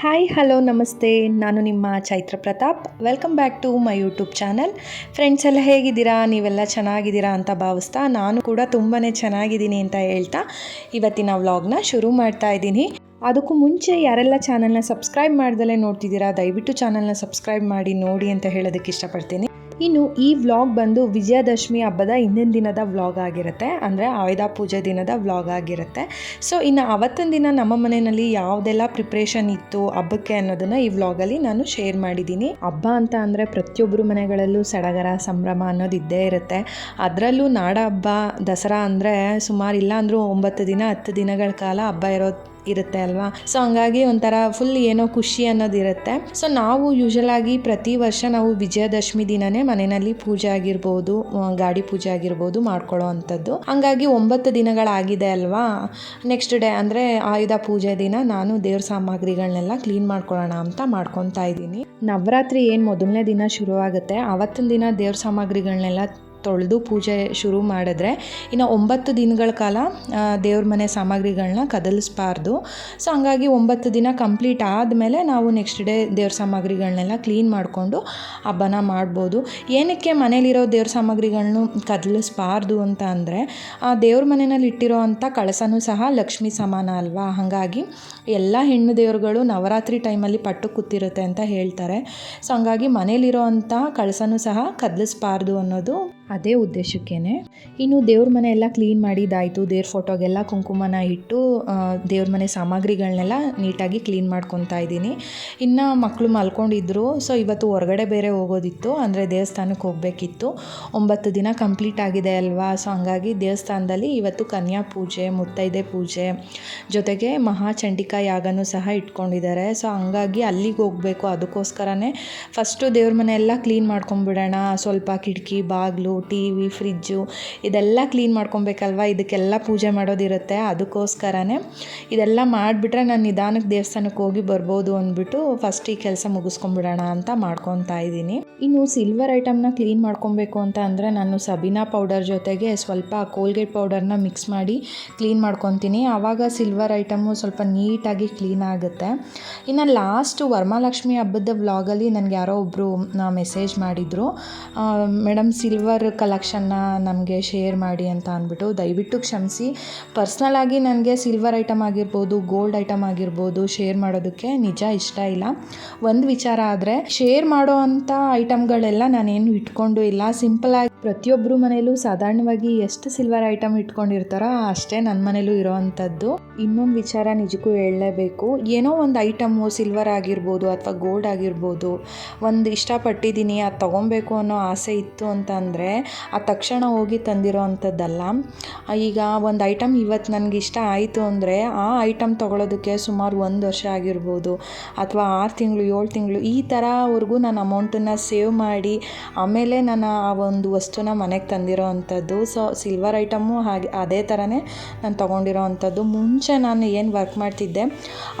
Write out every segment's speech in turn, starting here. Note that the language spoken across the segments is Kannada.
ಹಾಯ್ ಹಲೋ ನಮಸ್ತೆ. ನಾನು ನಿಮ್ಮ Chaitra Pratap. Welcome back to my YouTube channel friends ಎಲ್ಲ ಹೇಗಿದ್ದೀರಾ? ನೀವೆಲ್ಲ ಚೆನ್ನಾಗಿದ್ದೀರಾ ಅಂತ ಭಾವಿಸ್ತಾ ನಾನು ಕೂಡ ತುಂಬಾ ಚೆನ್ನಾಗಿದ್ದೀನಿ ಅಂತ ಹೇಳ್ತಾ ಇವತ್ತಿನ ವ್ಲಾಗ್ನ ಶುರು ಮಾಡ್ತಾ ಇದ್ದೀನಿ. ಅದಕ್ಕೂ ಮುಂಚೆ ಯಾರೆಲ್ಲ ಚಾನಲ್ನ ಸಬ್ಸ್ಕ್ರೈಬ್ ಮಾಡ್ದಲೇ ನೋಡ್ತಿದ್ದೀರಾ, ದಯವಿಟ್ಟು ಚಾನಲ್ನ ಸಬ್ಸ್ಕ್ರೈಬ್ ಮಾಡಿ, ನೋಡಿ ಅಂತ ಹೇಳೋದಕ್ಕೆ ಇಷ್ಟಪಡ್ತೀನಿ. ಇನ್ನು ಈ ವ್ಲಾಗ್ ಬಂದು ವಿಜಯದಶಮಿ ಹಬ್ಬದ ಹಿಂದಿನ ದಿನದ ವ್ಲಾಗ್ ಆಗಿರುತ್ತೆ, ಅಂದರೆ ಆಯುಧ ಪೂಜೆ ದಿನದ ವ್ಲಾಗ್ ಆಗಿರುತ್ತೆ. ಸೊ ಇನ್ನು ಅವತ್ತಿನ ದಿನ ನಮ್ಮ ಮನೆಯಲ್ಲಿ ಯಾವುದೆಲ್ಲ ಪ್ರಿಪ್ರೇಷನ್ ಇತ್ತು, ಹಬ್ಬಕ್ಕೆ ಅನ್ನೋದನ್ನು ಈ ವ್ಲಾಗಲ್ಲಿ ನಾನು ಶೇರ್ ಮಾಡಿದ್ದೀನಿ ಹಬ್ಬ ಅಂತ ಅಂದರೆ ಪ್ರತಿಯೊಬ್ಬರು ಮನೆಗಳಲ್ಲೂ ಸಡಗರ, ಸಂಭ್ರಮ ಅನ್ನೋದು ಇದ್ದೇ ಇರುತ್ತೆ. ಅದರಲ್ಲೂ ನಾಡ ಹಬ್ಬ, ದಸರಾ ಅಂದರೆ ಸುಮಾರು ಇಲ್ಲ ಅಂದರೂ ಒಂಬತ್ತು ದಿನ, ಹತ್ತು ದಿನಗಳ ಕಾಲ ಹಬ್ಬ ಇರೋದು ಇರುತ್ತೆ ಅಲ್ವಾ? ಸೊ ಹಂಗಾಗಿ ಒಂಥರ ಫುಲ್ ಏನೋ ಖುಷಿ ಅನ್ನೋದಿರುತ್ತೆ ಸೊ ನಾವು ಯೂಶಲ್ ಆಗಿ ಪ್ರತಿ ವರ್ಷ ನಾವು ವಿಜಯದಶಮಿ ದಿನನೇ ಮನೆಯಲ್ಲಿ ಪೂಜೆ ಆಗಿರ್ಬೋದು ಗಾಡಿ ಪೂಜೆ ಆಗಿರ್ಬೋದು ಮಾಡ್ಕೊಳ್ಳೋ ಅಂಥದ್ದು. ಹಂಗಾಗಿ ಒಂಬತ್ತು ದಿನಗಳಾಗಿದೆ ಅಲ್ವಾ? ನೆಕ್ಸ್ಟ್ ಡೇ ಅಂದರೆ ಆಯುಧ ಪೂಜೆ ದಿನ ನಾನು ದೇವ್ರ ಸಾಮಗ್ರಿಗಳನ್ನೆಲ್ಲ ಕ್ಲೀನ್ ಮಾಡ್ಕೊಳ್ಳೋಣ ಅಂತ ಮಾಡ್ಕೊತಾ ಇದ್ದೀನಿ. ನವರಾತ್ರಿ ಏನು ಮೊದಲನೇ ದಿನ ಶುರುವಾಗುತ್ತೆ ಆವತ್ತಿನ ದಿನ ದೇವ್ರ ಸಾಮಗ್ರಿಗಳನ್ನೆಲ್ಲ ತೊಳೆದು ಪೂಜೆ ಶುರು ಮಾಡಿದ್ರೆ ಇನ್ನು ಒಂಬತ್ತು ದಿನಗಳ ಕಾಲ ದೇವ್ರ ಮನೆ ಸಾಮಗ್ರಿಗಳನ್ನ ಕದಲಿಸ್ಬಾರ್ದು. ಸೊ ಹಂಗಾಗಿ ಒಂಬತ್ತು ದಿನ ಕಂಪ್ಲೀಟ್ ಆದಮೇಲೆ ನಾವು ನೆಕ್ಸ್ಟ್ ಡೇ ದೇವ್ರ ಸಾಮಗ್ರಿಗಳನ್ನೆಲ್ಲ ಕ್ಲೀನ್ ಮಾಡಿಕೊಂಡು ಹಬ್ಬನ ಮಾಡ್ಬೋದು. ಏನಕ್ಕೆ ಮನೇಲಿರೋ ದೇವ್ರ ಸಾಮಗ್ರಿಗಳನ್ನು ಕದಲಿಸ್ಬಾರ್ದು ಅಂತ ಅಂದರೆ, ಆ, ದೇವ್ರ ಮನೆಯಲ್ಲಿ ಇಟ್ಟಿರೋ ಅಂಥ ಕಳಸನೂ ಸಹ ಲಕ್ಷ್ಮಿ ಸಮಾನ ಅಲ್ವಾ? ಹಾಗಾಗಿ ಎಲ್ಲ ಹೆಣ್ಣು ದೇವ್ರುಗಳು ನವರಾತ್ರಿ ಟೈಮಲ್ಲಿ ಪಟ್ಟು ಕೂತಿರುತ್ತೆ ಅಂತ ಹೇಳ್ತಾರೆ. ಸೊ ಹಂಗಾಗಿ ಮನೇಲಿರೋ ಅಂಥ ಕಳಸನೂ ಸಹ ಕದಲಿಸ್ಬಾರ್ದು ಅನ್ನೋದು ಅದೇ ಉದ್ದೇಶಕ್ಕೇ ಇನ್ನು ದೇವ್ರ ಮನೆ ಎಲ್ಲ ಕ್ಲೀನ್ ಮಾಡಿದ್ದಾಯಿತು ದೇವ್ರ ಫೋಟೋಗೆಲ್ಲ ಕುಂಕುಮನ ಇಟ್ಟು ದೇವ್ರ ಮನೆ ಸಾಮಗ್ರಿಗಳನ್ನೆಲ್ಲ ನೀಟಾಗಿ ಕ್ಲೀನ್ ಮಾಡ್ಕೊತಾ ಇದ್ದೀನಿ. ಇನ್ನು ಮಕ್ಕಳು ಮಲ್ಕೊಂಡಿದ್ರು. ಸೊ ಇವತ್ತು ಹೊರಗಡೆ ಬೇರೆ ಹೋಗೋದಿತ್ತು. ಅಂದರೆ ದೇವಸ್ಥಾನಕ್ಕೆ ಹೋಗಬೇಕಿತ್ತು. ಒಂಬತ್ತು ದಿನ ಕಂಪ್ಲೀಟ್ ಆಗಿದೆ ಅಲ್ವಾ? ಸೊ ಹಂಗಾಗಿ ದೇವಸ್ಥಾನದಲ್ಲಿ ಇವತ್ತು ಕನ್ಯಾ ಪೂಜೆ, ಮುತ್ತೈದೆ ಪೂಜೆ, ಜೊತೆಗೆ ಮಹಾಚಂಡಿಕಾ ಯಾಗನೂ ಸಹ ಇಟ್ಕೊಂಡಿದ್ದಾರೆ. ಸೊ ಹಂಗಾಗಿ ಅಲ್ಲಿಗೆ ಹೋಗಬೇಕು. ಅದಕ್ಕೋಸ್ಕರನೇ ಫಸ್ಟು ದೇವ್ರ ಮನೆ ಎಲ್ಲ ಕ್ಲೀನ್ ಮಾಡ್ಕೊಂಬಿಡೋಣ. ಸ್ವಲ್ಪ ಕಿಟಕಿ, ಬಾಗಿಲು ಟಿ ವಿ ಫ್ರಿಜ್ಜು ಇದೆಲ್ಲ ಕ್ಲೀನ್ ಮಾಡ್ಕೊಬೇಕಲ್ವ? ಇದಕ್ಕೆಲ್ಲ ಪೂಜೆ ಮಾಡೋದಿರುತ್ತೆ. ಅದಕ್ಕೋಸ್ಕರನೇ ಇದೆಲ್ಲ ಮಾಡಿಬಿಟ್ರೆ ನಾನು ನಿಧಾನಕ್ಕೆ ದೇವಸ್ಥಾನಕ್ಕೆ ಹೋಗಿ ಬರ್ಬೋದು ಅಂದ್ಬಿಟ್ಟು ಫಸ್ಟ್ ಈ ಕೆಲಸ ಮುಗಿಸ್ಕೊಂಬಿಡೋಣ ಅಂತ ಮಾಡ್ಕೊತಾ ಇದ್ದೀನಿ. ಇನ್ನು ಸಿಲ್ವರ್ ಐಟಮ್ನ ಕ್ಲೀನ್ ಮಾಡ್ಕೊಬೇಕು ಅಂತ ಅಂದರೆ ನಾನು ಸಬೀನಾ ಪೌಡರ್ ಜೊತೆಗೆ ಸ್ವಲ್ಪ ಕೋಲ್ಗೇಟ್ ಪೌಡರ್ನ ಮಿಕ್ಸ್ ಮಾಡಿ ಕ್ಲೀನ್ ಮಾಡ್ಕೊತೀನಿ. ಆವಾಗ ಸಿಲ್ವರ್ ಐಟಮು ಸ್ವಲ್ಪ ನೀಟಾಗಿ ಕ್ಲೀನ್ ಆಗುತ್ತೆ. ಇನ್ನು ಲಾಸ್ಟ್ ವರ್ಮಾಲಕ್ಷ್ಮಿ ಹಬ್ಬದ ವ್ಲಾಗಲ್ಲಿ ನನಗೆ ಯಾರೋ ಒಬ್ಬರು ಮೆಸೇಜ್ ಮಾಡಿದರು. ಮೇಡಮ್ ಸಿಲ್ವರ್ ಕಲೆಕ್ಷನ್ನ ನಮಗೆ ಶೇರ್ ಮಾಡಿ ಅಂತ ಅಂದ್ಬಿಟ್ಟು ದಯವಿಟ್ಟು ಕ್ಷಮಿಸಿ. ಪರ್ಸ್ನಲಾಗಿ ನನಗೆ ಸಿಲ್ವರ್ ಐಟಮ್ ಆಗಿರ್ಬೋದು ಗೋಲ್ಡ್ ಐಟಮ್ ಆಗಿರ್ಬೋದು ಶೇರ್ ಮಾಡೋದಕ್ಕೆ ನಿಜ ಇಷ್ಟ ಇಲ್ಲ. ಒಂದು ವಿಚಾರ ಆದರೆ ಶೇರ್ ಮಾಡೋ ಅಂಥ ಐಟಮ್ಗಳೆಲ್ಲ ನಾನೇನು ಇಟ್ಕೊಂಡು ಇಲ್ಲ. ಸಿಂಪಲಾಗಿ ಪ್ರತಿಯೊಬ್ಬರು ಮನೇಲೂ ಸಾಧಾರಣವಾಗಿ ಎಷ್ಟು ಸಿಲ್ವರ್ ಐಟಮ್ ಇಟ್ಕೊಂಡಿರ್ತಾರೋ ಅಷ್ಟೇ ನನ್ನ ಮನೇಲೂ ಇರೋವಂಥದ್ದು ಇನ್ನೊಂದು ವಿಚಾರ ನಿಜಕ್ಕೂ ಹೇಳಲೇಬೇಕು. ಏನೋ ಒಂದು ಐಟಮು ಸಿಲ್ವರ್ ಆಗಿರ್ಬೋದು ಅಥವಾ ಗೋಲ್ಡ್ ಆಗಿರ್ಬೋದು, ಒಂದು ಇಷ್ಟಪಟ್ಟಿದ್ದೀನಿ, ಅದು ತೊಗೊಬೇಕು ಅನ್ನೋ ಆಸೆ ಇತ್ತು ಅಂತ ಅಂದರೆ ಆ ತಕ್ಷಣ ಹೋಗಿ ತಂದಿರೋ ಅಂಥದ್ದಲ್ಲ. ಈಗ ಒಂದು ಐಟಮ್ ಇವತ್ತು ನನಗೆ ಇಷ್ಟ ಆಯಿತು ಅಂದರೆ ಆ ಐಟಮ್ ತೊಗೊಳೋದಕ್ಕೆ ಸುಮಾರು ಒಂದು ವರ್ಷ ಆಗಿರ್ಬೋದು, ಅಥವಾ ಆರು ತಿಂಗಳು, ಏಳು ತಿಂಗಳು, ಈ ಥರವರೆಗೂ ನಾನು ಅಮೌಂಟನ್ನು ಸೇವ್ ಮಾಡಿ ಆಮೇಲೆ ನಾನು ಆ ಒಂದು ವಸ್ತುನ ಮನೆಗೆ ತಂದಿರೋ ಅಂಥದ್ದು. ಸೊ ಸಿಲ್ವರ್ ಐಟಮು ಹಾಗೆ ಅದೇ ಥರನೇ ನಾನು ತೊಗೊಂಡಿರೋ ಅಂಥದ್ದು. ಮುಂಚೆ ನಾನು ಏನು ವರ್ಕ್ ಮಾಡ್ತಿದ್ದೆ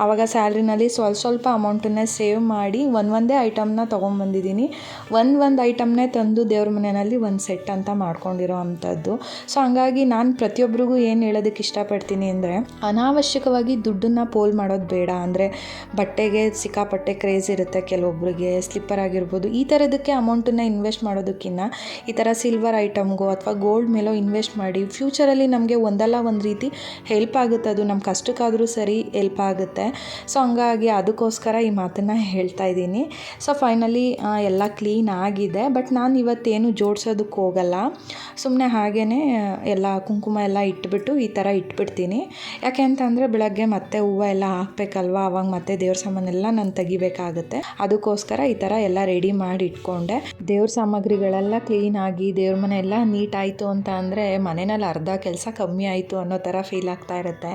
ಆವಾಗ ಸ್ಯಾಲ್ರಿನಲ್ಲಿ ಸ್ವಲ್ಪ ಸ್ವಲ್ಪ ಅಮೌಂಟನ್ನೇ ಸೇವ್ ಮಾಡಿ ಒಂದು ಒಂದೇ ಐಟಮ್ನ ತೊಗೊಂಬಂದಿದ್ದೀನಿ. ಒಂದು ಒಂದು ಐಟಮ್ನೇ ತಂದು ದೇವ್ರ ಮನೆಯಲ್ಲಿ ಒಂದು ಸೆಟ್ ಅಂತ ಮಾಡ್ಕೊಂಡಿರೋ ಅಂಥದ್ದು. ಸೊ ಹಂಗಾಗಿ ನಾನು ಪ್ರತಿಯೊಬ್ಬರಿಗೂ ಏನು ಹೇಳೋದಕ್ಕೆ ಇಷ್ಟಪಡ್ತೀನಿ ಅಂದರೆ, ಅನಾವಶ್ಯಕವಾಗಿ ದುಡ್ಡನ್ನು ಪೋಲ್ ಮಾಡೋದು ಬೇಡ. ಅಂದರೆ, ಬಟ್ಟೆಗೆ ಸಿಕ್ಕಾಪಟ್ಟೆ ಕ್ರೇಜ್ ಇರುತ್ತೆ ಕೆಲವೊಬ್ಬರಿಗೆ ಸ್ಲಿಪ್ಪರ್ ಆಗಿರ್ಬೋದು. ಈ ಥರದಕ್ಕೆ ಅಮೌಂಟನ್ನು ಇನ್ವೆಸ್ಟ್ ಮಾಡೋದಕ್ಕಿಂತ ಈ ಥರ ಸಿಲ್ವರ್ ಐಟಮ್ಗೋ ಅಥವಾ ಗೋಲ್ಡ್ ಮೇಲೋ ಇನ್ವೆಸ್ಟ್ ಮಾಡಿ ಫ್ಯೂಚರಲ್ಲಿ ನಮಗೆ ಒಂದಲ್ಲ ಒಂದು ರೀತಿ ಹೆಲ್ಪ್ ಆಗುತ್ತೆ. ಅದು ನಮ್ಮ ಕಷ್ಟಕ್ಕಾದರೂ ಸರಿ ಹೆಲ್ಪ್ ಆಗುತ್ತೆ. ಸೊ ಹಂಗಾಗಿ ಅದಕ್ಕೋಸ್ಕರ ಈ ಮಾತನ್ನು ಹೇಳ್ತಾ ಇದ್ದೀನಿ. ಸೊ ಫೈನಲಿ ಎಲ್ಲ ಕ್ಲೀನ್ ಆಗಿದೆ. ಬಟ್ ನಾನು ಇವತ್ತೇನು ಜೋಡ್ಸೋದಕ್ಕೆ ಹೋಗಲ್ಲ. ಸುಮ್ಮನೆ ಹಾಗೇ ಎಲ್ಲ ಕುಂಕುಮ ಎಲ್ಲ ಇಟ್ಬಿಟ್ಟು ಈ ಥರ ಇಟ್ಬಿಡ್ತೀನಿ. ಯಾಕೆ ಅಂತಂದರೆ ಬೆಳಗ್ಗೆ ಮತ್ತೆ ಹೂವು ಎಲ್ಲ ಹಾಕ್ಬೇಕಲ್ವಾ? ಅವಾಗ ಮತ್ತೆ ದೇವ್ರ ಸಾಮಾನೆಲ್ಲ ನಾನು ತೆಗಿಬೇಕಾಗುತ್ತೆ. ಅದಕ್ಕೋಸ್ಕರ ಈ ಥರ ಎಲ್ಲ ರೆಡಿ ಮಾಡಿ ಇಟ್ಕೊಂಡೆ. ದೇವ್ರ ಸಾಮಗ್ರಿಗಳೆಲ್ಲ ಕ್ಲೀನ್ ಆಗಿ, ದೇವ್ರ ಮನೆ ಎಲ್ಲ ನೀಟ್ ಆಯಿತು ಅಂತ ಅಂದರೆ ಮನೆಯಲ್ಲಿ ಅರ್ಧ ಕೆಲಸ ಕಮ್ಮಿ ಆಯಿತು ಅನ್ನೋ ಥರ ಫೀಲ್ ಆಗ್ತಾ ಇರುತ್ತೆ.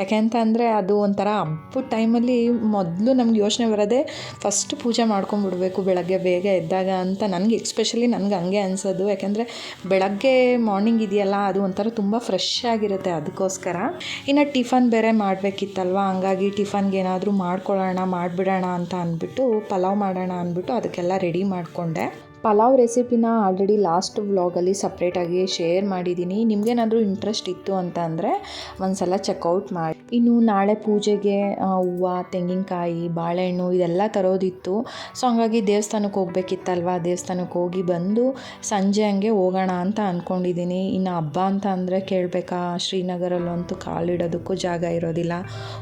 ಯಾಕೆಂತಂದರೆ ಅದು ಒಂಥರ ಹಬ್ಬದ ಟೈಮಲ್ಲಿ ಮೊದಲು ನಮ್ಗೆ ಯೋಚನೆ ಬರೋದೇ ಫಸ್ಟ್ ಪೂಜೆ ಮಾಡ್ಕೊಂಬಿಡ್ಬೇಕು ಬೆಳಗ್ಗೆ ಬೇಗ ಎದ್ದಾಗ ಅಂತ. ನನಗೆ ಎಕ್ಸ್ಪೆಷಲಿ ನನಗೆ ಹಂಗೆ ಅನಿಸೋದು. ಯಾಕೆಂದರೆ ಬೆಳಗ್ಗೆ ಮಾರ್ನಿಂಗ್ ಇದೆಯಲ್ಲ, ಅದು ಒಂಥರ ತುಂಬ ಫ್ರೆಶ್ ಆಗಿರುತ್ತೆ ಅದಕ್ಕೋಸ್ಕರ. ಇನ್ನು ಟಿಫನ್ ಬೇರೆ ಮಾಡಬೇಕಿತ್ತಲ್ವ, ಹಂಗಾಗಿ ಟಿಫನ್ಗೆ ಏನಾದರೂ ಮಾಡ್ಕೊಳ್ಳೋಣ, ಮಾಡಿಬಿಡೋಣ ಅಂತ ಅಂದ್ಬಿಟ್ಟು, ಪಲಾವ್ ಮಾಡೋಣ ಅಂದ್ಬಿಟ್ಟು ಅದಕ್ಕೆಲ್ಲ ರೆಡಿ ಮಾಡಿಕೊಂಡೆ. ಪಲಾವ್ ರೆಸಿಪಿನ ಆಲ್ರೆಡಿ ಲಾಸ್ಟ್ ವ್ಲಾಗಲ್ಲಿ ಸಪ್ರೇಟಾಗಿ ಶೇರ್ ಮಾಡಿದ್ದೀನಿ. ನಿಮಗೇನಾದರೂ ಇಂಟ್ರೆಸ್ಟ್ ಇತ್ತು ಅಂತ ಅಂದರೆ ಒಂದ್ಸಲ ಚೆಕ್ಔಟ್ ಮಾಡಿ. ಇನ್ನು ನಾಳೆ ಪೂಜೆಗೆ ಹೂವು, ತೆಂಗಿನಕಾಯಿ, ಬಾಳೆಹಣ್ಣು ಇದೆಲ್ಲ ತರೋದಿತ್ತು. ಸೊ ಹಂಗಾಗಿ ದೇವಸ್ಥಾನಕ್ಕೆ ಹೋಗ್ಬೇಕಿತ್ತಲ್ವ? ದೇವಸ್ಥಾನಕ್ಕೆ ಹೋಗಿ ಬಂದು ಸಂಜೆ ಹಂಗೆ ಹೋಗೋಣ ಅಂತ ಅಂದ್ಕೊಂಡಿದ್ದೀನಿ ಇನ್ನು ಹಬ್ಬ ಅಂತ ಅಂದರೆ ಕೇಳಬೇಕಾ? ಶ್ರೀನಗರಲ್ಲಂತೂ ಕಾಲಿಡೋದಕ್ಕೂ ಜಾಗ ಇರೋದಿಲ್ಲ.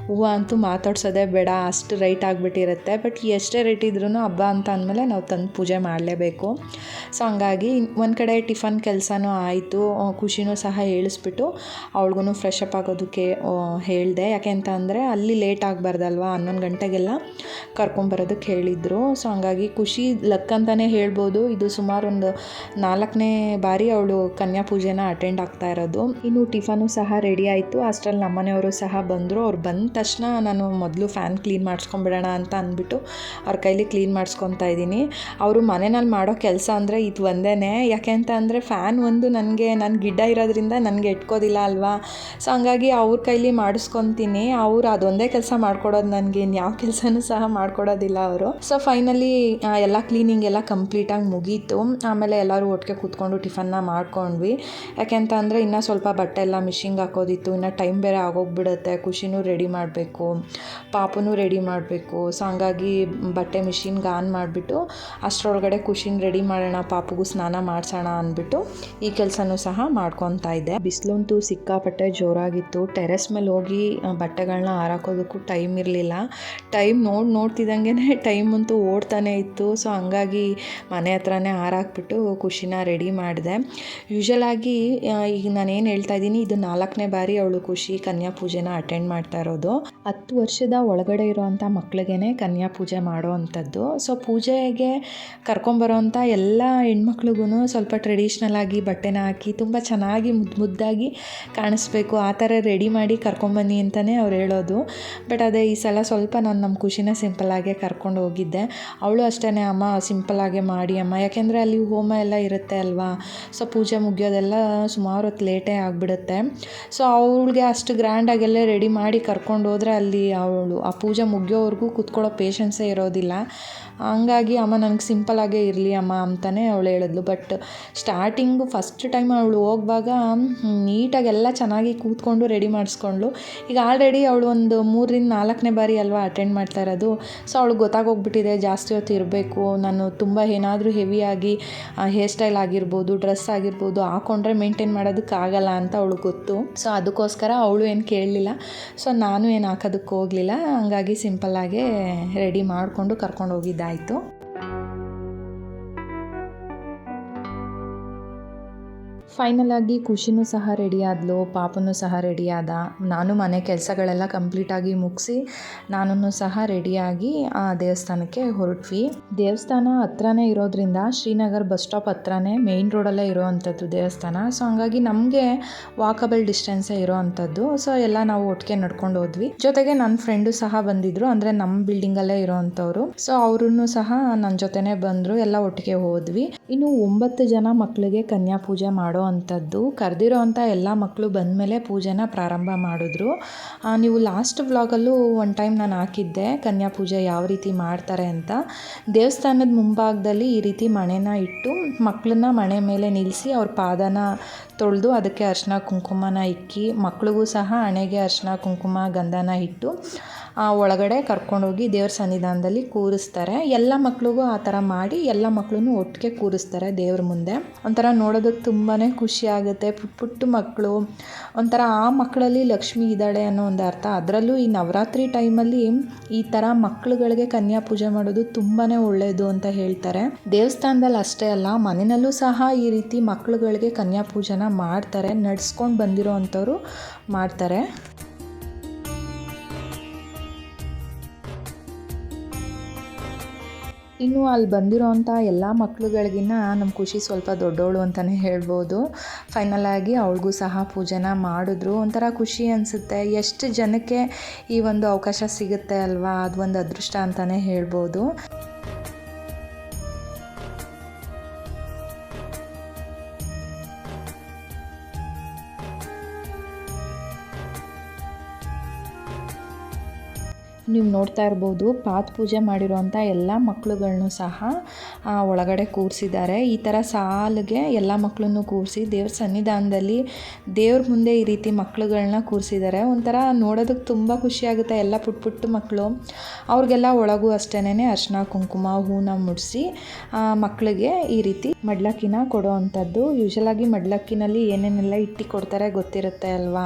ಹೂವು ಅಂತೂ ಮಾತಾಡ್ಸೋದೇ ಬೇಡ. ಅಷ್ಟು ರೈಟ್ ಆಗಿಬಿಟ್ಟಿರುತ್ತೆ. ಬಟ್ ಎಷ್ಟೇ ರೇಟ್ ಇದ್ರೂ ಹಬ್ಬ ಅಂತ ಅಂದಮೇಲೆ ನಾವು ತಂದು ಪೂಜೆ ಮಾಡಲೇಬೇಕು. ಸೊ ಹಂಗಾಗಿ ಒಂದು ಕಡೆ ಟಿಫನ್ ಕೆಲಸನೂ ಆಯಿತು ಖುಷಿನೂ ಸಹ ಹೇಳಿಸ್ಬಿಟ್ಟು ಅವಳಿಗೂ ಫ್ರೆಶ್ ಅಪ್ ಆಗೋದಕ್ಕೆ ಹೇಳಿದೆ. ಯಾಕೆ ಅಂತ ಅಂದರೆ ಅಲ್ಲಿ ಲೇಟ್ ಆಗಬಾರ್ದಲ್ವ, ಹನ್ನೊಂದು ಗಂಟೆಗೆಲ್ಲ ಕರ್ಕೊಂಬರೋದಕ್ಕೆ ಹೇಳಿದರು. ಸೊ ಹಂಗಾಗಿ ಖುಷಿ ಲಕ್ ಅಂತಲೇ ಹೇಳ್ಬೋದು. ಇದು ಸುಮಾರು ಒಂದು ನಾಲ್ಕನೇ ಬಾರಿ ಅವಳು ಕನ್ಯಾ ಪೂಜೆನ ಅಟೆಂಡ್ ಆಗ್ತಾ ಇರೋದು. ಇನ್ನು ಟಿಫನು ಸಹ ರೆಡಿ ಆಯಿತು. ಅಷ್ಟರಲ್ಲಿ ನಮ್ಮನೆಯವರು ಸಹ ಬಂದರು. ಅವ್ರು ಬಂದ ತಕ್ಷಣ ನಾನು ಮೊದಲು ಫ್ಯಾನ್ ಕ್ಲೀನ್ ಮಾಡಿಸ್ಕೊಂಬಿಡೋಣ ಅಂತ ಅಂದ್ಬಿಟ್ಟು ಅವ್ರ ಕೈಲಿ ಕ್ಲೀನ್ ಮಾಡಿಸ್ಕೊತಾ ಇದ್ದೀನಿ. ಅವರು ಮನೆಯಲ್ಲಿ ಮಾಡೋ ಕೆಲಸ ಅಂದರೆ ಇದು ಒಂದೇ ಯಾಕೆ ಅಂತ ಅಂದರೆ ಫ್ಯಾನ್ ಒಂದು ನನಗೆ ನನ್ನ ಗಿಡ್ಡ ಇರೋದ್ರಿಂದ ನನಗೆ ಇಟ್ಕೋದಿಲ್ಲ ಅಲ್ವಾ? ಸೊ ಹಂಗಾಗಿ ಅವ್ರ ಕೈಲಿ ಮಾಡಿಸ್ಕೊತೀನಿ. ಅವ್ರು ಅದೊಂದೇ ಕೆಲಸ ಮಾಡ್ಕೊಡೋದು ನನಗೆ ಯಾವ ಕೆಲಸನೂ ಸಹ ಮಾಡ್ಕೊಡೋದಿಲ್ಲ ಅವರು. ಸೊ ಫೈನಲಿ ಎಲ್ಲ ಕ್ಲೀನಿಂಗ್ ಎಲ್ಲ ಕಂಪ್ಲೀಟಾಗಿ ಮುಗೀತು. ಆಮೇಲೆ ಎಲ್ಲರೂ ಒಟ್ಟಿಗೆ ಕೂತ್ಕೊಂಡು ಟಿಫನ್ನ ಮಾಡ್ಕೊಂಡ್ವಿ. ಯಾಕೆ ಅಂತ ಅಂದರೆ ಇನ್ನೂ ಸ್ವಲ್ಪ ಬಟ್ಟೆ ಎಲ್ಲ ಮಿಷಿಂಗ್ ಹಾಕೋದಿತ್ತು. ಇನ್ನು ಟೈಮ್ ಬೇರೆ ಆಗೋಗ್ಬಿಡುತ್ತೆ. ಖುಷಿನೂ ರೆಡಿ ಮಾಡಬೇಕು. ಪಾಪನೂ ರೆಡಿ ಮಾಡಬೇಕು. ಸೊ ಹಂಗಾಗಿ ಬಟ್ಟೆ ಮಿಷಿನ್ಗೆ ಆನ್ ಮಾಡಿಬಿಟ್ಟು ಅಷ್ಟರೊಳಗಡೆ ಖುಷಿನ ರೆಡಿ ಮಾಡೋಣ, ಪಾಪಗೂ ಸ್ನಾನ ಮಾಡಿಸೋಣ ಅಂದ್ಬಿಟ್ಟು ಈ ಕೆಲಸನೂ ಸಹ ಮಾಡ್ಕೊತಾ ಇದ್ದೆ. ಬಿಸಿಲಂತೂ ಸಿಕ್ಕಾಪಟ್ಟೆ ಜೋರಾಗಿತ್ತು. ಟೆರೆಸ್ ಮೇಲೆ ಹೋಗಿ ಬಟ್ಟೆಗಳನ್ನ ಹಾರಾಕೋದಕ್ಕೂ ಟೈಮ್ ಇರಲಿಲ್ಲ. ಟೈಮ್ ನೋಡಿ ನೋಡ್ತಿದ್ದಂಗೆ ಟೈಮ್ ಅಂತೂ ಓಡ್ತಾನೆ ಇತ್ತು. ಸೊ, ಹಂಗಾಗಿ ಮನೆ ಹತ್ರನೇ ಹಾರಾಕ್ಬಿಟ್ಟು ಖುಷಿನ ರೆಡಿ ಮಾಡಿದೆ. ಯೂಶಲಾಗಿ ಈಗ ನಾನೇನು ಹೇಳ್ತಾ ಇದ್ದೀನಿ, ಇದು ನಾಲ್ಕನೇ ಬಾರಿ ಅವಳು ಖುಷಿ ಕನ್ಯಾ ಪೂಜೆನ ಅಟೆಂಡ್ ಮಾಡ್ತಾ ಇರೋದು. ಹತ್ತು ವರ್ಷದ ಒಳಗಡೆ ಇರೋವಂಥ ಮಕ್ಳಿಗೆ ಕನ್ಯಾ ಪೂಜೆ ಮಾಡೋ ಅಂಥದ್ದು. ಸೊ, ಪೂಜೆಗೆ ಕರ್ಕೊಂಬರೋವಂಥ ಎಲ್ಲ ಹೆಣ್ಮಕ್ಳಿಗೂ ಸ್ವಲ್ಪ ಟ್ರೆಡಿಷ್ನಲ್ ಆಗಿ ಬಟ್ಟೆನ ಹಾಕಿ ತುಂಬ ಚೆನ್ನಾಗಿ ಮುದ್ದು ಮುದ್ದಾಗಿ ಕಾಣಿಸ್ಬೇಕು. ಆ ಥರ ರೆಡಿ ಮಾಡಿ ಕರ್ಕೊಂಬನ್ನಿ ಅಂತಲೇ ಅವ್ರು ಹೇಳೋದು. ಬಟ್ ಅದೇ ಈ ಸಲ ಸ್ವಲ್ಪ ನಾನು ನಮ್ಮ ಖುಷಿನ ಸಿಂಪಲ್ಲಾಗೆ ಕರ್ಕೊಂಡು ಹೋಗಿದ್ದೆ. ಅವಳು ಅಷ್ಟೇ ಅಮ್ಮ ಸಿಂಪಲ್ಲಾಗೆ ಮಾಡಿ ಅಮ್ಮ. ಯಾಕೆಂದರೆ ಅಲ್ಲಿ ಹೋಮ ಎಲ್ಲ ಇರುತ್ತೆ ಅಲ್ವಾ? ಸೊ ಪೂಜೆ ಮುಗಿಯೋದೆಲ್ಲ ಸುಮಾರು ಹೊತ್ತು ಲೇಟೇ ಆಗಿಬಿಡುತ್ತೆ. ಸೊ ಅವಳಿಗೆ ಅಷ್ಟು ಗ್ರ್ಯಾಂಡಾಗೆಲ್ಲ ರೆಡಿ ಮಾಡಿ ಕರ್ಕೊಂಡು ಹೋದರೆ ಅಲ್ಲಿ ಅವಳು, ಆ ಪೂಜೆ ಮುಗಿಯೋವರೆಗೂ ಕೂತ್ಕೊಳ್ಳೋ ಪೇಷನ್ಸೇ ಇರೋದಿಲ್ಲ. ಹಂಗಾಗಿ ಅಮ್ಮ ನನಗೆ ಸಿಂಪಲ್ಲಾಗೇ ಇರಲಿ ಅಮ್ಮ ಅಂತಲೇ ಅವಳು ಹೇಳಿದ್ಲು. ಬಟ್ ಸ್ಟಾರ್ಟಿಂಗು ಫಸ್ಟ್ ಟೈಮ್ ಅವಳು ಹೋಗುವಾಗ ನೀಟಾಗಿ ಎಲ್ಲ ಚೆನ್ನಾಗಿ ಕೂತ್ಕೊಂಡು ರೆಡಿ ಮಾಡಿಸ್ಕೊಂಡ್ಳು. ಈಗ ಆಲ್ರೆಡಿ ಅವಳು ಒಂದು ಮೂರರಿಂದ ನಾಲ್ಕನೇ ಬಾರಿ ಅಲ್ವಾ ಅಟೆಂಡ್ ಮಾಡ್ತಾ ಇರೋದು. ಸೊ ಅವಳಿಗೆ ಗೊತ್ತಾಗೋಗ್ಬಿಟ್ಟಿದೆ, ಜಾಸ್ತಿ ಹೊತ್ತು ಇರಬೇಕು. ನಾನು ತುಂಬ ಏನಾದರೂ ಹೆವಿಯಾಗಿ ಹೇರ್ ಸ್ಟೈಲ್ ಆಗಿರ್ಬೋದು ಡ್ರೆಸ್ ಆಗಿರ್ಬೋದು ಹಾಕೊಂಡ್ರೆ ಮೇಂಟೈನ್ ಮಾಡೋದಕ್ಕಾಗಲ್ಲ ಅಂತ ಅವಳು ಗೊತ್ತು. ಸೊ ಅದಕ್ಕೋಸ್ಕರ ಅವಳು ಏನು ಕೇಳಲಿಲ್ಲ. ಸೊ ನಾನು ಏನು ಹಾಕೋದಕ್ಕೆ ಹೋಗಲಿಲ್ಲ. ಹಂಗಾಗಿ ಸಿಂಪಲ್ಲಾಗೇ ರೆಡಿ ಮಾಡಿಕೊಂಡು ಕರ್ಕೊಂಡು ಹೋಗಿದ್ದಾಯಿತು ಫೈನಲ್ ಆಗಿ ಖುಷಿನೂ ಸಹ ರೆಡಿ ಆದ್ಲು, ಪಾಪನೂ ಸಹ ರೆಡಿ ಆದ. ನಾನು ಮನೆ ಕೆಲಸಗಳೆಲ್ಲ ಕಂಪ್ಲೀಟಾಗಿ ಮುಗಿಸಿ ನಾನು ಸಹ ರೆಡಿಯಾಗಿ ಆ, ದೇವಸ್ಥಾನಕ್ಕೆ ಹೊರಟ್ವಿ. ದೇವಸ್ಥಾನ ಹತ್ರನೇ ಇರೋದ್ರಿಂದ ಶ್ರೀನಗರ್ ಬಸ್ ಸ್ಟಾಪ್ ಹತ್ರನೇ ಮೇಯ್ನ್ ರೋಡಲ್ಲೇ ಇರೋವಂಥದ್ದು ದೇವಸ್ಥಾನ. ಸೊ ಹಂಗಾಗಿ ನಮಗೆ ವಾಕಬಲ್ ಡಿಸ್ಟೆನ್ಸೇ ಇರೋ ಅಂಥದ್ದು ಸೊ ಎಲ್ಲ ನಾವು ಒಟ್ಟಿಗೆ ನಡ್ಕೊಂಡು ಹೋದ್ವಿ. ಜೊತೆಗೆ ನನ್ನ ಫ್ರೆಂಡು ಸಹ ಬಂದಿದ್ರು, ಅಂದರೆ ನಮ್ಮ ಬಿಲ್ಡಿಂಗಲ್ಲೇ ಇರೋವಂಥವ್ರು. ಸೊ ಅವ್ರೂ ಸಹ ನನ್ನ ಜೊತೆನೇ ಬಂದರು, ಎಲ್ಲ ಒಟ್ಟಿಗೆ ಹೋದ್ವಿ. ಇನ್ನು ಒಂಬತ್ತು ಜನ ಮಕ್ಕಳಿಗೆ ಕನ್ಯಾ ಪೂಜೆ ಮಾಡೋ ಅಂಥದ್ದು ಕರೆದಿರೋ ಅಂಥ ಎಲ್ಲ ಮಕ್ಕಳು ಬಂದಮೇಲೆ ಪೂಜೆನ ಪ್ರಾರಂಭ ಮಾಡಿದ್ರು. ನೀವು ಲಾಸ್ಟ್ ವ್ಲಾಗಲ್ಲೂ ಒನ್ ಟೈಮ್ ನಾನು ಹಾಕಿದ್ದೆ, ಕನ್ಯಾ ಪೂಜೆ ಯಾವ ರೀತಿ ಮಾಡ್ತಾರೆ ಅಂತ. ದೇವಸ್ಥಾನದ ಮುಂಭಾಗದಲ್ಲಿ ಈ ರೀತಿ ಮಣೆನ ಇಟ್ಟು ಮಕ್ಕಳನ್ನ ಮಣೆ ಮೇಲೆ ನಿಲ್ಲಿಸಿ ಅವ್ರ ಪಾದನ ತೊಳೆದು ಅದಕ್ಕೆ ಅರಿಶಿನ ಕುಂಕುಮನ ಇಕ್ಕಿ, ಮಕ್ಳಿಗೂ ಸಹ ಹಣೆಗೆ ಅರಿಶಿನ ಕುಂಕುಮ ಗಂಧನ ಇಟ್ಟು ಒಳಗಡೆ ಕರ್ಕೊಂಡೋಗಿ ದೇವ್ರ ಸನ್ನಿಧಾನದಲ್ಲಿ ಕೂರಿಸ್ತಾರೆ. ಎಲ್ಲ ಮಕ್ಕಳಿಗೂ ಆ ಥರ ಮಾಡಿ ಎಲ್ಲ ಮಕ್ಕಳನ್ನು ಒಟ್ಟಿಗೆ ಕೂರಿಸ್ತಾರೆ ದೇವ್ರ ಮುಂದೆ. ಒಂಥರ ನೋಡೋದಕ್ಕೆ ತುಂಬಾ ಖುಷಿ ಆಗುತ್ತೆ. ಪುಟ್ಟ ಪುಟ್ಟ ಮಕ್ಕಳು, ಒಂಥರ ಆ ಮಕ್ಕಳಲ್ಲಿ ಲಕ್ಷ್ಮಿ ಇದ್ದಾಳೆ ಅನ್ನೋ ಒಂದು ಅರ್ಥ. ಅದರಲ್ಲೂ ಈ ನವರಾತ್ರಿ ಟೈಮಲ್ಲಿ ಈ ಥರ ಮಕ್ಕಳುಗಳಿಗೆ ಕನ್ಯಾ ಪೂಜೆ ಮಾಡೋದು ತುಂಬಾ ಒಳ್ಳೆಯದು ಅಂತ ಹೇಳ್ತಾರೆ. ದೇವಸ್ಥಾನದಲ್ಲಿ ಅಷ್ಟೇ ಅಲ್ಲ, ಮನೆಯಲ್ಲೂ ಸಹ ಈ ರೀತಿ ಮಕ್ಕಳುಗಳಿಗೆ ಕನ್ಯಾ ಪೂಜೆನ ಮಾಡ್ತಾರೆ, ನಡ್ಸ್ಕೊಂಡು ಬಂದಿರೋ ಅಂಥವ್ರು ಮಾಡ್ತಾರೆ. ಇನ್ನು ಅಲ್ಲಿ ಬಂದಿರೋವಂಥ ಎಲ್ಲ ಮಕ್ಳುಗಳಿಗಿನ್ನ ನಮ್ಮ ಖುಷಿ ಸ್ವಲ್ಪ ದೊಡ್ಡವಳು ಅಂತಲೇ ಹೇಳ್ಬೋದು. ಫೈನಲ್ ಆಗಿ ಅವಳಿಗೂ ಸಹ ಪೂಜೆನ ಮಾಡಿದ್ರು. ಒಂಥರ ಖುಷಿ ಅನಿಸುತ್ತೆ. ಎಷ್ಟು ಜನಕ್ಕೆ ಈ ಒಂದು ಅವಕಾಶ ಸಿಗುತ್ತೆ ಅಲ್ವಾ? ಅದು ಒಂದು ಅದೃಷ್ಟ ಅಂತಲೇ ಹೇಳ್ಬೋದು. ನೀವು ನೋಡ್ತಾ ಇರ್ಬೋದು ಪಾತ್ ಪೂಜೆ ಮಾಡಿರುವಂಥ ಎಲ್ಲ ಮಕ್ಕಳುಗಳನ್ನೂ ಸಹ ಒಳಗಡೆ ಕೂರಿಸಿದ್ದಾರೆ. ಈ ಥರ ಸಾಲಿಗೆ ಎಲ್ಲ ಮಕ್ಕಳನ್ನು ಕೂರಿಸಿ ದೇವ್ರ ಸನ್ನಿಧಾನದಲ್ಲಿ ದೇವ್ರ ಮುಂದೆ ಈ ರೀತಿ ಮಕ್ಕಳುಗಳನ್ನ ಕೂರಿಸಿದ್ದಾರೆ. ಒಂಥರ ನೋಡೋದಕ್ಕೆ ತುಂಬ ಖುಷಿಯಾಗುತ್ತೆ ಎಲ್ಲ ಪುಟ್ಟ ಪುಟ್ಟ ಮಕ್ಕಳು ಅವ್ರಿಗೆಲ್ಲ ಒಳಗೂ ಅಷ್ಟೇನೆ ಅರ್ಶಿನ, ಕುಂಕುಮ, ಹೂನ ಮುಡಿಸಿ ಮಕ್ಕಳಿಗೆ ಈ ರೀತಿ ಮಡ್ಲಕ್ಕಿನ ಕೊಡೋ ಅಂಥದ್ದು. ಯೂಶಲಾಗಿ ಮಡ್ಲಕ್ಕಿನಲ್ಲಿ ಏನೇನೆಲ್ಲ ಇಟ್ಟಿ ಕೊಡ್ತಾರೆ ಗೊತ್ತಿರುತ್ತೆ ಅಲ್ವಾ?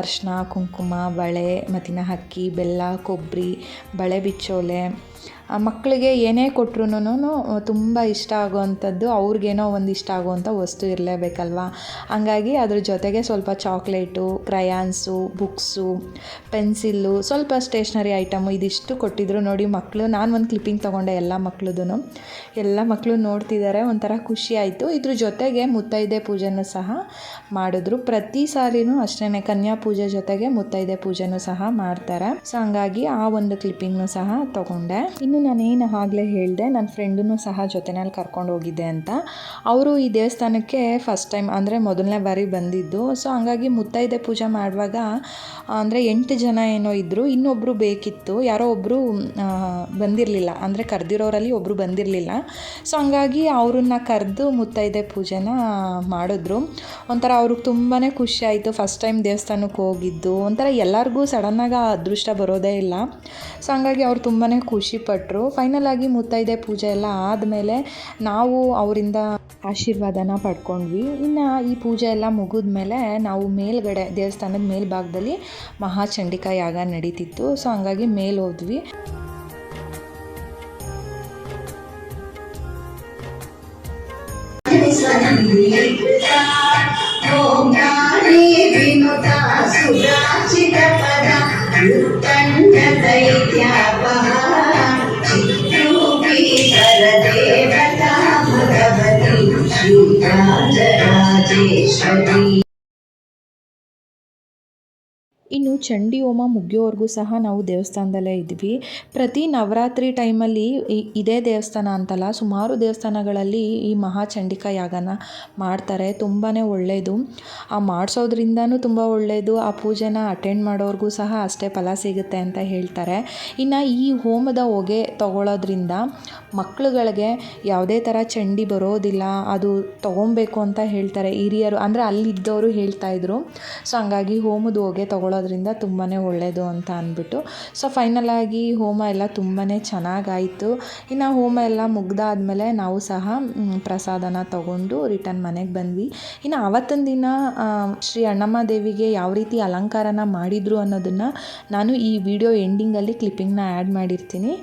ಅರ್ಶಿನ, ಕುಂಕುಮ, ಬಳೆ ಮತ್ತಿನ ಅಕ್ಕಿ, ಬೆಲ್ಲ ಕೊಬ್ಬರಿ ಬಳೆ, ಬಿಚ್ಚೋಲೆ ಮಕ್ಕಳಿಗೆ ಏನೇ ಕೊಟ್ರುನು ತುಂಬ ಇಷ್ಟ ಆಗೋವಂಥದ್ದು ಅವ್ರಿಗೇನೋ ಒಂದು ಇಷ್ಟ ಆಗುವಂಥ ವಸ್ತು ಇರಲೇಬೇಕಲ್ವ? ಹಂಗಾಗಿ ಅದ್ರ ಜೊತೆಗೆ ಸ್ವಲ್ಪ ಚಾಕ್ಲೇಟು, ಕ್ರಯಾನ್ಸು, ಬುಕ್ಸು, ಪೆನ್ಸಿಲ್ಲು, ಸ್ವಲ್ಪ ಸ್ಟೇಷ್ನರಿ ಐಟಮು ಇದಿಷ್ಟು ಕೊಟ್ಟಿದ್ರು ನೋಡಿ ಮಕ್ಕಳು. ನಾನು ಒಂದು ಕ್ಲಿಪ್ಪಿಂಗ್ ತೊಗೊಂಡೆ ಎಲ್ಲ ಮಕ್ಳದ್ದು ಎಲ್ಲ ಮಕ್ಕಳು ನೋಡ್ತಿದ್ದಾರೆ ಒಂಥರ ಖುಷಿ ಆಯಿತು. ಇದ್ರ ಜೊತೆಗೆ ಮುತ್ತೈದೆ ಪೂಜೆನೂ ಸಹ ಮಾಡಿದ್ರು. ಪ್ರತಿ ಸಾರಿನೂ ಅಷ್ಟೇ ಕನ್ಯಾ ಪೂಜೆ ಜೊತೆಗೆ ಮುತ್ತೈದೆ ಪೂಜೆನೂ ಸಹ ಮಾಡ್ತಾರೆ. ಸೊ ಹಂಗಾಗಿ ಆ ಒಂದು ಕ್ಲಿಪ್ಪಿಂಗ್ನು ಸಹ ತೊಗೊಂಡೆ. ಇನ್ನು ನಾನೇನು ಆಗಲೇ ಹೇಳಿದೆ ನನ್ನ ಫ್ರೆಂಡೂ ಸಹ ಜೊತೆನಲ್ಲಿ ಕರ್ಕೊಂಡು ಹೋಗಿದ್ದೆ ಅಂತ. ಅವರು ಈ ದೇವಸ್ಥಾನಕ್ಕೆ ಫಸ್ಟ್ ಟೈಮ್ ಅಂದರೆ ಮೊದಲನೇ ಬಾರಿ ಬಂದಿದ್ದು. ಸೊ ಹಂಗಾಗಿ ಮುತ್ತೈದೆ ಪೂಜೆ ಮಾಡುವಾಗ, ಅಂದರೆ ಎಂಟು ಜನ ಏನೋ ಇದ್ದರು ಇನ್ನೊಬ್ಬರು ಬೇಕಿತ್ತು. ಯಾರೋ ಒಬ್ಬರು ಬಂದಿರಲಿಲ್ಲ. ಅಂದರೆ ಕರೆದಿರೋರಲ್ಲಿ ಒಬ್ಬರು ಬಂದಿರಲಿಲ್ಲ. ಸೊ ಹಂಗಾಗಿ ಅವ್ರನ್ನ ಕರೆದು ಮುತ್ತೈದೆ ಪೂಜೆನ ಮಾಡಿದ್ರು. ಒಂಥರ ಅವ್ರಿಗೆ ತುಂಬಾ ಖುಷಿ ಆಯಿತು. ಫಸ್ಟ್ ಟೈಮ್ ದೇವಸ್ಥಾನಕ್ಕೆ ಹೋಗಿದ್ದು. ಒಂಥರ ಎಲ್ಲರಿಗೂ ಸಡನ್ನಾಗಿ ಅದೃಷ್ಟ ಬರೋದೇ ಇಲ್ಲ. ಸೊ ಹಂಗಾಗಿ ಅವ್ರು ತುಂಬಾ ಖುಷಿಪಟ್ಟರು ಫೈನಲ್ ಆಗಿ ಮುತ್ತೈದೆ ಪೂಜೆ ಎಲ್ಲ ಆದಮೇಲೆ ನಾವು ಅವರಿಂದ ಆಶೀರ್ವಾದನ ಪಡ್ಕೊಂಡ್ವಿ ಇನ್ನು ಈ ಪೂಜೆ ಎಲ್ಲ ಮುಗಿದ್ಮೇಲೆ ನಾವು ಮೇಲ್ಗಡೆ ದೇವಸ್ಥಾನದ ಮೇಲ್ಭಾಗದಲ್ಲಿ ಮಹಾಚಂಡಿಕಾ ಯಾಗ ನಡೀತಿತ್ತು ಸೊ ಹಂಗಾಗಿ ಮೇಲೆ ಹೋದ್ವಿ ओङ्कारे विनुता सुराचितपदा Ajay, Shadi. ಇನ್ನು ಚಂಡಿ ಹೋಮ ಮುಗಿಯೋವರೆಗೂ ಸಹ ನಾವು ದೇವಸ್ಥಾನದಲ್ಲೇ ಇದ್ವಿ. ಪ್ರತಿ ನವರಾತ್ರಿ ಟೈಮಲ್ಲಿ ಇದೇ ದೇವಸ್ಥಾನ ಅಂತಲ್ಲ, ಸುಮಾರು ದೇವಸ್ಥಾನಗಳಲ್ಲಿ ಈ ಮಹಾಚಂಡಿಕಾ ಯಾಗನ ಮಾಡ್ತಾರೆ. ತುಂಬಾ ಒಳ್ಳೆಯದು ಆ ಮಾಡಿಸೋದ್ರಿಂದನೂ ತುಂಬ ಒಳ್ಳೆಯದು ಆ ಪೂಜೆನ ಅಟೆಂಡ್ ಮಾಡೋರ್ಗೂ ಸಹ ಅಷ್ಟೇ ಫಲ ಸಿಗುತ್ತೆ ಅಂತ ಹೇಳ್ತಾರೆ. ಇನ್ನು ಈ ಹೋಮದ ಹೊಗೆ ತಗೊಳ್ಳೋದ್ರಿಂದ ಮಕ್ಕಳುಗಳಿಗೆ ಯಾವುದೇ ಥರ ಚಂಡಿ ಬರೋದಿಲ್ಲ, ಅದು ತೊಗೊಬೇಕು ಅಂತ ಹೇಳ್ತಾರೆ ಹಿರಿಯರು. ಅಂದರೆ ಅಲ್ಲಿದ್ದವರು ಹೇಳ್ತಾಯಿದ್ರು ಸೊ ಹಂಗಾಗಿ ಹೋಮದ ಹೊಗೆ ತಗೊಳ್ಳೋದ್ರಿಂದ ತುಂಬಾ ಒಳ್ಳೆಯದು ಅಂತ ಅಂದ್ಬಿಟ್ಟು. ಸೊ ಫೈನಲ್ ಆಗಿ ಹೋಮ ಎಲ್ಲ ತುಂಬಾ ಚೆನ್ನಾಗಾಯಿತು. ಇನ್ನು ಹೋಮ ಎಲ್ಲ ಮುಗ್ದಾದಮೇಲೆ ನಾವು ಸಹ ಪ್ರಸಾದನ ತಗೊಂಡು ರಿಟರ್ನ್ ಮನೆಗೆ ಬಂದ್ವಿ. ಇನ್ನು ಆವತ್ತಿನ ದಿನ ಶ್ರೀ ಅಣ್ಣಮ್ಮ ದೇವಿಗೆ ಯಾವ ರೀತಿ ಅಲಂಕಾರನ ಮಾಡಿದರು ಅನ್ನೋದನ್ನು ನಾನು ಈ ವಿಡಿಯೋ ಎಂಡಿಂಗಲ್ಲಿ ಕ್ಲಿಪ್ಪಿಂಗ್ನ ಆ್ಯಡ್ ಮಾಡಿರ್ತೀನಿ.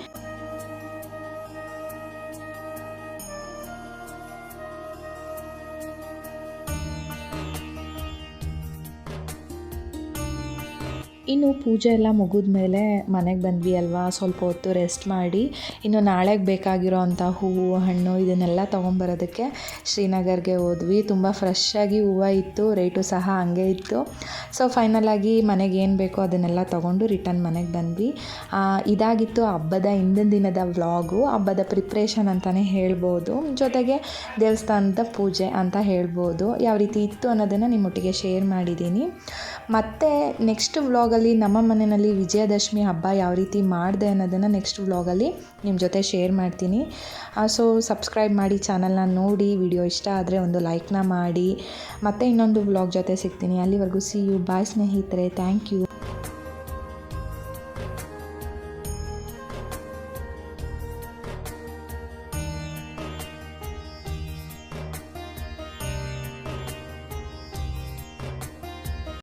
ಇನ್ನು ಪೂಜೆ ಎಲ್ಲ ಮುಗಿದ್ಮೇಲೆ ಮನೆಗೆ ಬಂದ್ವಿ ಅಲ್ವಾ? ಸ್ವಲ್ಪ ಹೊತ್ತು ರೆಸ್ಟ್ ಮಾಡಿ. ಇನ್ನು ನಾಳೆಗೆ ಬೇಕಾಗಿರೋ ಅಂಥ ಹೂವು, ಹಣ್ಣು ಇದನ್ನೆಲ್ಲ ತೊಗೊಂಬರೋದಕ್ಕೆ ಶ್ರೀನಗರ್ಗೆ ಹೋದ್ವಿ. ತುಂಬ ಫ್ರೆಶ್ ಆಗಿ ಹೂವು ಇತ್ತು ರೇಟು ಸಹ ಹಂಗೆ ಇತ್ತು. ಸೊ ಫೈನಲಾಗಿ ಮನೆಗೆ ಏನು ಬೇಕೋ ಅದನ್ನೆಲ್ಲ ತೊಗೊಂಡು ರಿಟರ್ನ್ ಮನೆಗೆ ಬಂದ್ವಿ. ಇದಾಗಿತ್ತು ಹಬ್ಬದ ಹಿಂದಿನ ದಿನದ ವ್ಲಾಗು ಹಬ್ಬದ ಪ್ರಿಪ್ರೇಷನ್ ಅಂತಲೇ ಹೇಳ್ಬೋದು. ಜೊತೆಗೆ ದೇವಸ್ಥಾನದ ಪೂಜೆ ಅಂತ ಹೇಳ್ಬೋದು. ಯಾವ ರೀತಿ ಇತ್ತು ಅನ್ನೋದನ್ನು ನಿಮ್ಮೊಟ್ಟಿಗೆ ಶೇರ್ ಮಾಡಿದ್ದೀನಿ. ಮತ್ತು ನೆಕ್ಸ್ಟ್ ವ್ಲಾಗಲ್ಲಿ ನಮ್ಮ ಮನೆಯಲ್ಲಿ ವಿಜಯದಶಮಿ ಹಬ್ಬ ಯಾವ ರೀತಿ ಮಾಡಿದೆ ಅನ್ನೋದನ್ನು ನೆಕ್ಸ್ಟ್ ವ್ಲಾಗಲ್ಲಿ ನಿಮ್ಮ ಜೊತೆ ಶೇರ್ ಮಾಡ್ತೀನಿ. ಸೊ ಸಬ್ಸ್ಕ್ರೈಬ್ ಮಾಡಿ ಚಾನಲ್ನ ನೋಡಿ ವಿಡಿಯೋ ಇಷ್ಟ ಆದರೆ ಒಂದು ಲೈಕ್ನ ಮಾಡಿ. ಮತ್ತೆ ಇನ್ನೊಂದು ವ್ಲಾಗ್ ಜೊತೆ ಸಿಗ್ತೀನಿ. ಅಲ್ಲಿವರೆಗೂ ಸಿ ಯು ಬಾಯ್ ಸ್ನೇಹಿತರೆ. Thank you